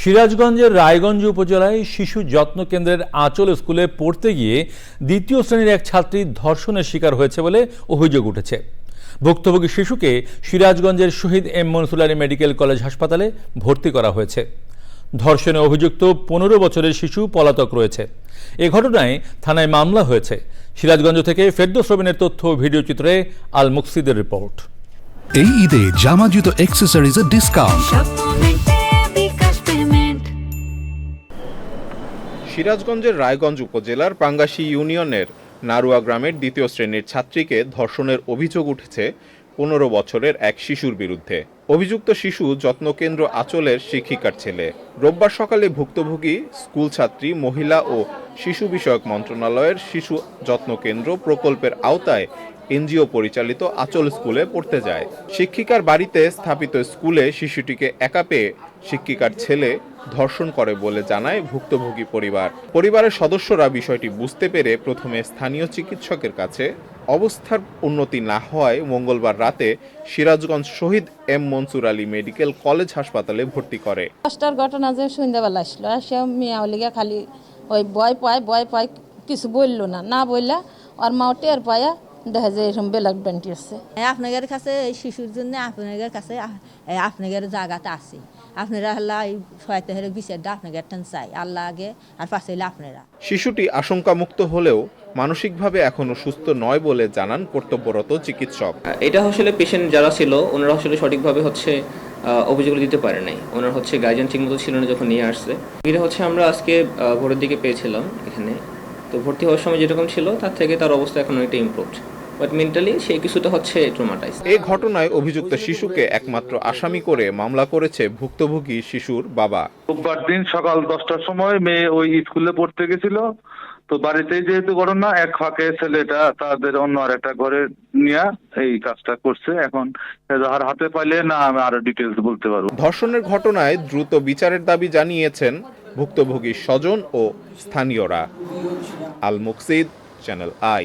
সিরাজগঞ্জের রায়গঞ্জ উপজেলায় শিশু যত্ন কেন্দ্রের আঁচল স্কুলে পড়তে গিয়ে দ্বিতীয় শ্রেণির এক ছাত্রী ধর্ষণের শিকার হয়েছে বলে অভিযোগ উঠেছে। ভুক্তভোগী শিশুকে সিরাজগঞ্জের Shaheed M Mansurali medical college হাসপাতালে ভর্তি করা হয়েছে। ধর্ষণে অভিযুক্ত পনেরো বছরের শিশু পলাতক রয়েছে। এ ঘটনায় থানায় মামলা হয়েছে। সিরাজগঞ্জ থেকে ফেরদোস রবিনের তথ্য ভিডিও চিত্রে আল মুকসিদের রিপোর্ট। এই ঈদে জামা জুতো অ্যাক্সেসরিজের ডিসকাউন্ট সিরাজগঞ্জের রায়গঞ্জ উপজেলার পাঙ্গাশী ইউনিয়নের নারুয়া গ্রামের দ্বিতীয় শ্রেণির ছাত্রীকে ধর্ষণের অভিযোগ উঠেছে পনেরো বছরের এক শিশুর বিরুদ্ধে। অভিযুক্ত শিশু যত্নকেন্দ্র আচলের শিক্ষিকার ছেলে। রোববার সকালে ভুক্তভোগী, স্কুল ছাত্রী, মহিলা ও শিশু বিষয়ক মন্ত্রণালয়ের শিশু যত্ন কেন্দ্র প্রকল্পের আওতায় এনজিও পরিচালিত আচল স্কুলে পড়তে যায়। শিক্ষিকার বাড়িতে স্থাপিত স্কুলে শিশুটিকে একা পেয়ে শিক্ষিকার ছেলে ধর্ষণ করে বলে জানায় ভুক্তভোগী পরিবার। পরিবারের সদস্যরা বিষয়টি বুঝতে পেরে প্রথমে স্থানীয় চিকিৎসকের কাছে অবস্থার উন্নতি না হওয়ায় মঙ্গলবার রাতে Sirajganj Shaheed M Mansur Ali medical college হাসপাতালে ভর্তি করে। দশটার ঘটনা যে সন্ধ্যাবেলা আসলো আসে মেয়ে লিগে খালি ওই ভয় পায় ভয় পায় কিছু বলল না। না বললা আর মাও টের পায়া দেখা যায় এরকম বেলাক ব্যান্টি আছে। আপনাদের কাছে এই শিশুর জন্য আপনাদের কাছে আপনাদের জায়গাতে আছে। আপনারা আল্লাহ এই সহায়তা হেরে বিচারটা আপনাদের টান চাই। আল্লাহ আগে আর পাশে আপনারা। শিশুটি আশঙ্কামুক্ত হলেও মানসিকভাবে এখনও সুস্থ নয় বলে জানান কর্তব্যরত চিকিৎসক। এটা আসলে পেশেন্ট যারা ছিল ওনারা আসলে সঠিকভাবে হচ্ছে আহ, অভিযোগগুলো দিতে পারে নাই। ওনার হচ্ছে গার্জিয়ান ঠিকমতো ছিল না যখন নিয়ে আসছে। এটা হচ্ছে আমরা আজকে আহ, ভোরের দিকে পেয়েছিলাম এখানে। তো ভর্তি হওয়ার সময় যেরকম ছিল তার থেকে তার অবস্থা এখন অনেকটা ইমপ্রুভড বাট মেন্টালি সেই কিছুটা হচ্ছে ট্রোমাটাইজ এ ঘটনায় অভিযুক্ত শিশুকে একমাত্র আসামি করে মামলা করেছে ভুক্তভোগী শিশুর বাবা। রোববার দিন সকাল দশটার সময় মেয়ে ওই স্কুলে পড়তে গেছিল। তো বাড়িতে যেহেতু ঘটনা এক ফাঁকে ছেলেটা তাদের অন্য আর একটা ঘরে নিয়ে এই কাজটা করছে। এখন এজাহার হাতে পাইলে না আমি আরও ডিটেলস বলতে পারব। ধর্ষণের ঘটনায় দ্রুত বিচারের দাবি জানিয়েছেন ভুক্তভোগী স্বজন ও স্থানীয়রা। আল মুকসিদ চ্যানেল আই